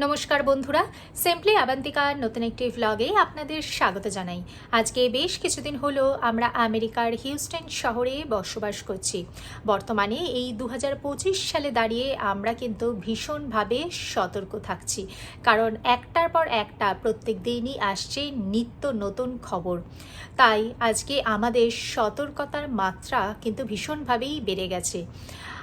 নমস্কার বন্ধুরা সিম্পলি আবান্তিকার নতুন একটি ভ্লগে আপনাদের স্বাগত জানাই। আজকে বেশ কিছুদিন হলো আমরা আমেরিকার হিউস্টন শহরে বসবাস করছি। বর্তমানে এই দু হাজার পঁচিশ সালে দাঁড়িয়ে আমরা কিন্তু ভীষণভাবে সতর্ক থাকছি। কারণ একটার পর একটা প্রত্যেক দিনই আসছে নিত্য নতুন খবর। তাই আজকে আমাদের সতর্কতার মাত্রা কিন্তু ভীষণভাবেই বেড়ে গেছে।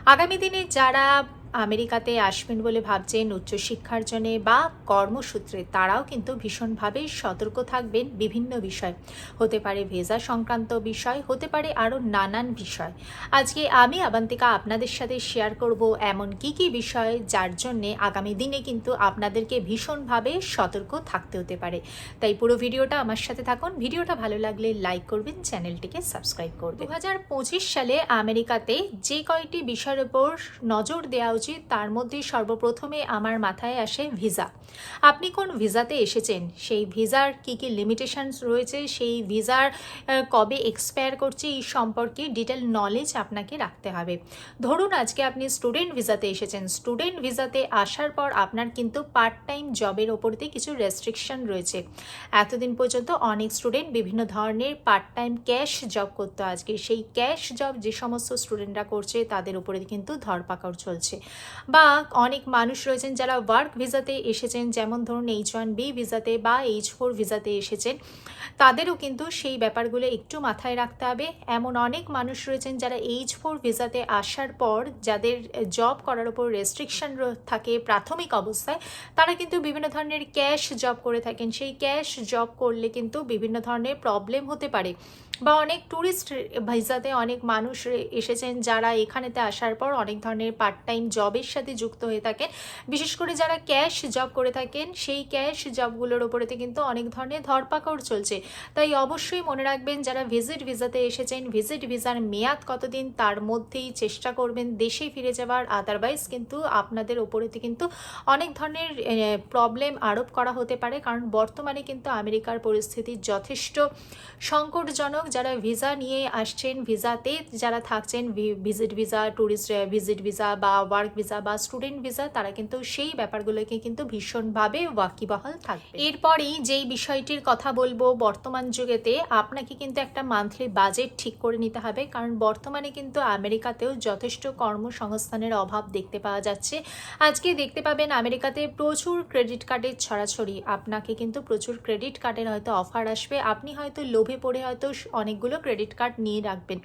আগামী দিনে যারা আমেরিকাতে আসবেন বলে ভাবছেন উচ্চশিক্ষার জন্যে বা কর্মসূত্রে তারাও কিন্তু ভীষণভাবে সতর্ক থাকবেন বিভিন্ন বিষয়। হতে পারে ভেজা সংক্রান্ত বিষয়, হতে পারে আরও নানান বিষয়। আজকে আমি আবান্তিকা আপনাদের সাথে শেয়ার করব এমন কি কি বিষয় যার জন্যে আগামী দিনে কিন্তু আপনাদেরকে ভীষণভাবে সতর্ক থাকতে হতে পারে। তাই পুরো ভিডিওটা আমার সাথে থাকুন। ভিডিওটা ভালো লাগলে লাইক করবেন, চ্যানেলটিকে সাবস্ক্রাইব করবেন। দু হাজার পঁচিশ সালে আমেরিকাতে যে কয়টি বিষয়ের উপর নজর দেওয়া উচিত তার মধ্যে সর্বপ্রথমে আমার মাথায় আসে ভিসা। আপনি কোন ভিসাতে এসেছেন? সেই ভিসার কি কি লিমিটেশনস রয়েছে? সেই ভিসার কবে এক্সপায়ার করছে? এই সম্পর্কে ডিটেল নলেজ আপনাকে রাখতে হবে। ধরুন আজকে আপনি স্টুডেন্ট ভিসাতে এসেছেন। স্টুডেন্ট ভিসাতে আসার পর আপনার কিন্তু পার্ট টাইম জবের ওপর দিয়ে কিছু রেস্ট্রিকশন রয়েছে। এতদিন পর্যন্ত অনেক স্টুডেন্ট বিভিন্ন ধরনের পার্ট টাইম ক্যাশ জব করতো আজকে। সেই ক্যাশ জব যে সমস্ত স্টুডেন্টরা করছে, তাদের উপরে কিন্তু ধরপাকড় চলছে। বা অনেক মানুষ রয়েছেন যারা ওয়ার্ক ভিসাতে এসেছেন, যেমন ধরুন এইচ ওয়ান বি ভিসাতে বা এইচ ফোর ভিসাতে এসেছেন, তাদেরও কিন্তু সেই ব্যাপারগুলো একটু মাথায় রাখতে হবে। এমন অনেক মানুষ রয়েছেন যারা এইচ ফোর ভিসাতে আসার পর যাদের জব করার উপর রেস্ট্রিকশন থাকে প্রাথমিক অবস্থায়, তারা কিন্তু বিভিন্ন ধরনের ক্যাশ জব করে থাকেন। সেই ক্যাশ জব করলে কিন্তু বিভিন্ন ধরনের প্রবলেম হতে পারে। বা অনেক ট্যুরিস্ট ভিসাতে অনেক মানুষ এসেছেন যারা এখানেতে আসার পর অনেক ধরনের পার্ট টাইম জবের সাথে যুক্ত হয়ে থাকেন। বিশেষ করে যারা ক্যাশ জব করে থাকেন, সেই ক্যাশ জবগুলোর ওপরেতে কিন্তু অনেক ধরনের ধরপাকড় চলছে। তাই অবশ্যই মনে রাখবেন, যারা ভিজিট ভিসাতে এসেছেন ভিজিট ভিসার মেয়াদ কতদিন তার মধ্যেই চেষ্টা করবেন দেশে ফিরে যাওয়ার। আদারওয়াইজ কিন্তু আপনাদের ওপরেতে কিন্তু অনেক ধরনের প্রবলেম আরোপ করা হতে পারে। কারণ বর্তমানে কিন্তু আমেরিকার পরিস্থিতি যথেষ্ট সংকটজনক যারা ভিসা নিয়ে আসছেন ভিসাতে, যারা থাকছেন visit visa tourist visit visa বা ওয়ার্ক ভিসা বা স্টুডেন্ট ভিসা তারা কিন্তু সেই ব্যাপারগুলোকে কিন্তু ভীষণভাবে ওয়াকিবহাল থাকবে। এরপরেই যেই বিষয়টির কথা বলব, বর্তমান যুগেতে আপনাকে কিন্তু একটা মান্থলি বাজেট ঠিক করে নিতে হবে, কারণ বর্তমানে কিন্তু আমেরিকাতেও যথেষ্ট কর্মসংস্থানের অভাব দেখতে পাওয়া যাচ্ছে। আজকে দেখতে পাবেন আমেরিকাতে প্রচুর ক্রেডিট কার্ডের ছড়াছড়ি। আপনাকে কিন্তু প্রচুর ক্রেডিট কার্ডের হয়তো অফার আসবে। আপনি হয়তো লোভে পড়ে হয়তো অনেকগুলো ক্রেডিট কার্ড নিয়ে রাখবেন।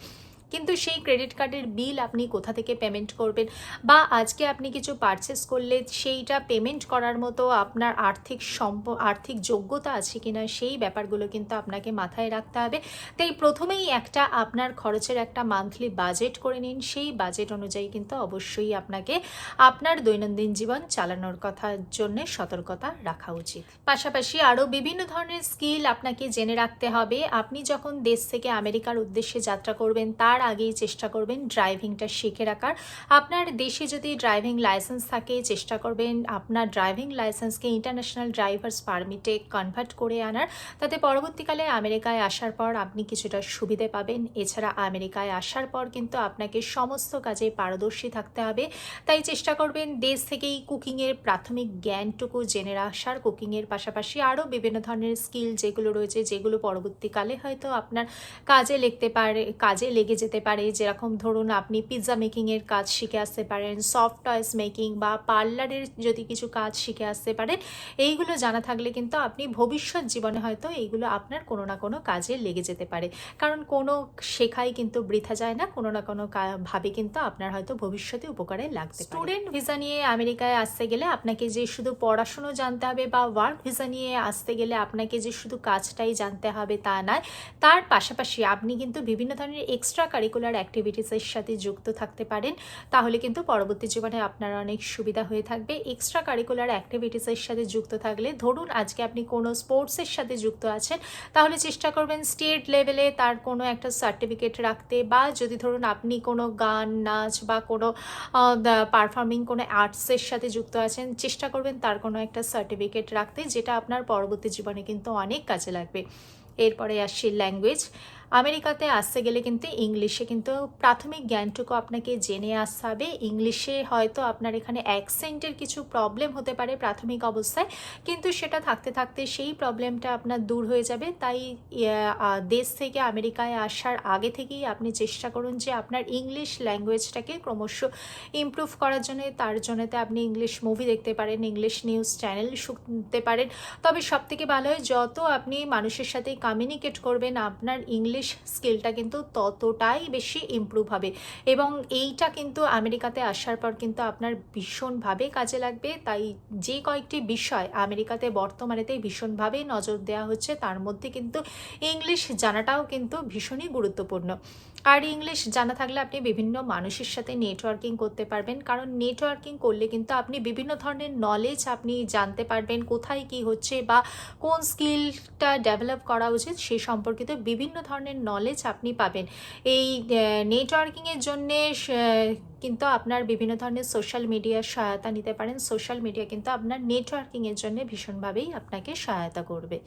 কিন্তু সেই ক্রেডিট কার্ডের বিল আপনি কোথা থেকে পেমেন্ট করবেন? বা আজকে আপনি কিছু পারচেস করলে সেইটা পেমেন্ট করার মতো আপনার আর্থিক সম্প, আর্থিক যোগ্যতা আছে কিনা সেই ব্যাপারগুলো কিন্তু আপনাকে মাথায় রাখতে হবে। তাই প্রথমেই একটা আপনার খরচের একটা মান্থলি বাজেট করে নিন। সেই বাজেট অনুযায়ী কিন্তু অবশ্যই আপনাকে আপনার দৈনন্দিন জীবন চালানোর কথার জন্য সতর্কতা রাখা উচিত। পাশাপাশি আরও বিভিন্ন ধরনের স্কিল আপনাকে জেনে রাখতে হবে। আপনি যখন দেশ থেকে আমেরিকার উদ্দেশ্যে যাত্রা করবেন, তার আগেই চেষ্টা করবেন ড্রাইভিংটা শিখে রাখার। আপনার দেশে যদি ড্রাইভিং লাইসেন্স থাকে, চেষ্টা করবেন আপনার ড্রাইভিং লাইসেন্সকে ইন্টারন্যাশনাল ড্রাইভার্স পারমিটে কনভার্ট করে আনার। তাতে পরবর্তীকালে আমেরিকায় আসার পর আপনি কিছুটা সুবিধে পাবেন। এছাড়া আমেরিকায় আসার পর কিন্তু আপনাকে সমস্ত কাজে পারদর্শী থাকতে হবে। তাই চেষ্টা করবেন দেশ থেকেই কুকিংয়ের প্রাথমিক জ্ঞানটুকু জেনে আসার। কুকিংয়ের পাশাপাশি আরও বিভিন্ন ধরনের স্কিল যেগুলো রয়েছে, যেগুলো পরবর্তীকালে হয়তো আপনার কাজে লেগতে পারে, কাজে লেগে যেতে পারে, যেরকম ধরুন আপনি পিৎজা মেকিংয়ের কাজ শিখে আসতে পারেন সফট টয়েস মেকিং বা পার্লারের যদি কিছু কাজ শিখে আসতে পারেন, এইগুলো জানা থাকলে কিন্তু আপনি ভবিষ্যৎ জীবনে হয়তো এইগুলো আপনার কোনো না কোনো কাজে লেগে যেতে পারে। কারণ কোনো শেখাই কিন্তু বৃথা যায় না, কোনো না কোনো ভাবে কিন্তু আপনার হয়তো ভবিষ্যতে উপকারে লাগতে স্টুডেন্ট ভিসা নিয়ে আমেরিকায় আসতে গেলে আপনাকে যে শুধু পড়াশুনো জানতে হবে বা ওয়ার্ক ভিসা নিয়ে আসতে গেলে আপনাকে যে শুধু কাজটাই জানতে হবে তা নয়, তার পাশাপাশি আপনি কিন্তু বিভিন্ন ধরনের এক্সট্রা কারিকুলার অ্যাক্টিভিটিসের সাথে যুক্ত থাকতে পারেন। তাহলে কিন্তু পরবর্তী জীবনে আপনার অনেক সুবিধা হয়ে থাকবে। এক্সট্রা কারিকুলার অ্যাক্টিভিটিসের সাথে যুক্ত থাকলে ধরুন আজকে আপনি কোনো স্পোর্টসের সাথে যুক্ত আছেন, তাহলে চেষ্টা করবেন স্টেট লেভেলে তার কোনো একটা সার্টিফিকেট রাখতে বা যদি ধরুন আপনি কোনো গান, নাচ বা কোনো পারফর্মিং কোনো আর্টসের সাথে যুক্ত আছেন, চেষ্টা করবেন তার কোনো একটা সার্টিফিকেট রাখতে, যেটা আপনার পরবর্তী জীবনে কিন্তু অনেক কাজে লাগবে। এরপরে আসছি ল্যাঙ্গুয়েজ আমেরিকাতে আসতে গেলে কিন্তু ইংলিশে কিন্তু প্রাথমিক জ্ঞানটুকু আপনাকে জেনে আসতে হবে। ইংলিশে হয়তো আপনার এখানে অ্যাকসেন্টের কিছু প্রবলেম হতে পারে প্রাথমিক অবস্থায়, কিন্তু সেটা থাকতে থাকতে সেই প্রবলেমটা আপনার দূর হয়ে যাবে। তাই দেশ থেকে আমেরিকায় আসার আগে থেকেই আপনি চেষ্টা করুন যে আপনার ইংলিশ ল্যাঙ্গুয়েজটাকে ক্রমশ ইমপ্রুভ করার জন্য। তার জন্যতে আপনি ইংলিশ মুভি দেখতে পারেন, ইংলিশ নিউজ চ্যানেল শুনতে পারেন। তবে সব থেকে ভালো হয়, যত আপনি মানুষের সাথে কমিউনিকেট করবেন, আপনার ইংলিশ স্কিলটা কিন্তু ততটাই বেশি ইমপ্রুভ হবে। এবং এইটা কিন্তু আমেরিকাতে আসার পর কিন্তু আপনার ভীষণভাবে কাজে লাগবে। তাই যে কয়েকটি বিষয় আমেরিকাতে বর্তমানেতে ভীষণভাবে নজর দেওয়া হচ্ছে, তার মধ্যে কিন্তু ইংলিশ জানাটাও কিন্তু ভীষণই গুরুত্বপূর্ণ। আর ইংলিশ জানা থাকলে আপনি বিভিন্ন মানুষের সাথে নেটওয়ার্কিং করতে পারবেন। কারণ নেটওয়ার্কিং করলে কিন্তু আপনি বিভিন্ন ধরনের নলেজ আপনি জানতে পারবেন, কোথায় কি হচ্ছে বা কোন স্কিলটা ডেভেলপ করা উচিত সে সম্পর্কিত বিভিন্ন ধরনের নলেজ আপনি পাবেন। এই নেটওয়ার্কিংয়ের জন্যে কিন্তু আপনার বিভিন্ন ধরনের সোশ্যাল মিডিয়ার সহায়তা নিতে পারেন। সোশ্যাল মিডিয়া কিন্তু আপনার নেটওয়ার্কিংয়ের জন্য ভীষণভাবেই আপনাকে সহায়তা করবে।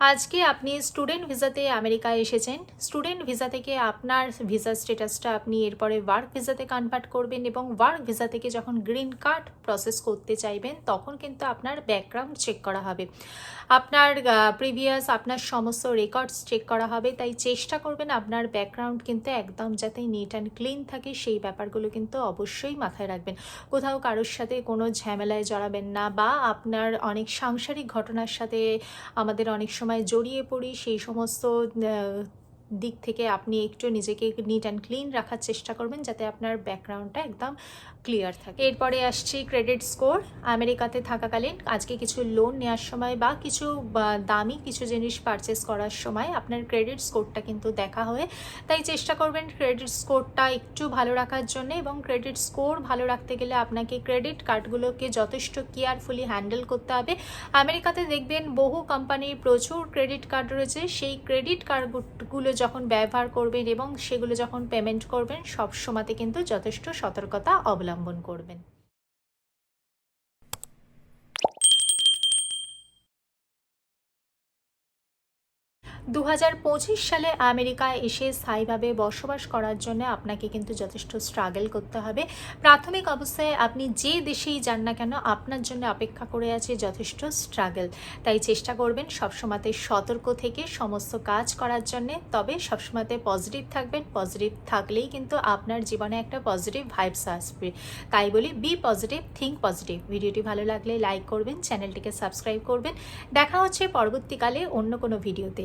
আজকে আপনি স্টুডেন্ট ভিসাতে আমেরিকায় এসেছেন। স্টুডেন্ট ভিসা থেকে আপনার ভিসা স্ট্যাটাসটা আপনি এরপরে ওয়ার্ক ভিসাতে কনভার্ট করবেন এবং ওয়ার্ক ভিসা থেকে যখন গ্রিন কার্ড প্রসেস করতে চাইবেন, তখন কিন্তু আপনার ব্যাকগ্রাউন্ড চেক করা হবে। আপনার প্রিভিয়াস আপনার সমস্ত রেকর্ডস চেক করা হবে। তাই চেষ্টা করবেন আপনার ব্যাকগ্রাউন্ড কিন্তু একদম যাতে নিট অ্যান্ড ক্লিন থাকে, সেই ব্যাপারগুলো কিন্তু অবশ্যই মাথায় রাখবেন। কোথাও কারোর সাথে কোনো ঝামেলায় জড়াবেন না বা আপনার অনেক সাংসারিক ঘটনার সাথে আমাদের অনেক সময় জড়িয়ে পড়ি সেই সমস্ত দিক থেকে আপনি একটু নিজেকে নিট অ্যান্ড ক্লিন রাখার চেষ্টা করবেন যাতে আপনার ব্যাকগ্রাউন্ডটা একদম ক্লিয়ার থাকে। এরপরে আসছি ক্রেডিট স্কোর আমেরিকাতে থাকাকালীন আজকে কিছু লোন নেওয়ার সময় বা কিছু দামি কিছু জিনিস পারচেস করার সময় আপনার ক্রেডিট স্কোরটা কিন্তু দেখা হয়। তাই চেষ্টা করবেন ক্রেডিট স্কোরটা একটু ভালো রাখার জন্য এবং ক্রেডিট স্কোর ভালো রাখতে গেলে আপনাকে ক্রেডিট কার্ডগুলোকে যথেষ্ট কেয়ারফুলি হ্যান্ডেল করতে হবে। আমেরিকাতে দেখবেন বহু কোম্পানির প্রচুর ক্রেডিট কার্ড রয়েছে। সেই ক্রেডিট কার্ডগুলো যখন ব্যবহার করবেন এবং সেগুলো যখন পেমেন্ট করবেন সব সময়তে কিন্তু যথেষ্ট সতর্কতা অবলম্বন করবেন। দু হাজার পঁচিশ সালে আমেরিকায় এসে স্থায়ীভাবে বসবাস করার জন্য আপনাকে কিন্তু যথেষ্ট স্ট্রাগল করতে হবে। প্রাথমিক অবস্থায় আপনি যে দেশেই যান না কেন, আপনার জন্য অপেক্ষা করে আছে যথেষ্ট স্ট্রাগল তাই চেষ্টা করবেন সবসময়তে সতর্ক থেকে সমস্ত কাজ করার জন্য। তবে সবসময়তে পজিটিভ থাকবেন। পজিটিভ থাকলেই কিন্তু আপনার জীবনে একটা পজিটিভ ভাইবস আসবে। তাই বলি বি পজিটিভ থিঙ্ক পজিটিভ ভিডিওটি ভালো লাগলে লাইক করবেন চ্যানেলটিকে সাবস্ক্রাইব করবেন। দেখা হচ্ছে পরবর্তীকালে অন্য কোনো ভিডিওতে।